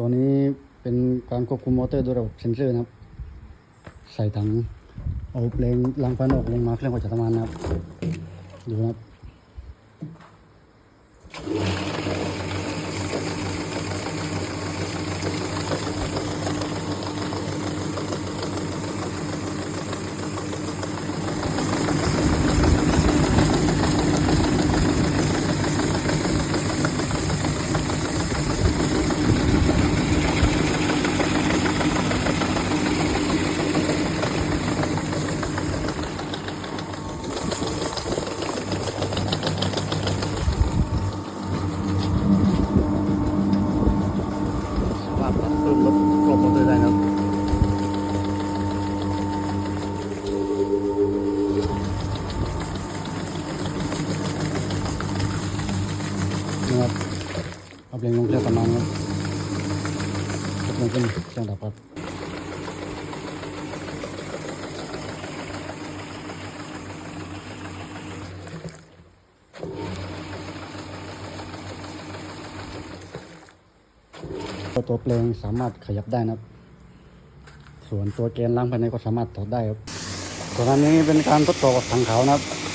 ตัวนี้เป็นการควบคุมมอเตอร์ด้วยระบบเซ็นเซอร์นะครับ ใส่ถังเอาเพลงลังพันออกลงมาเครื่องกดจัตมานนะครับ ดูนะครับ สามารถปรับเพิ่มลดรอบมอเตอร์ได้นะ ครับพับเอาเพลงลงเครื่องประมาณครับกดลงขึ้นเครื่องดับครับ ตัวเพลงสามารถขยับได้นะครับ ส่วนตัวเกนล้างภายในก็สามารถถอดได้ครับส่วนอันนี้เป็นการทดสอบกับถังขาวนะครับ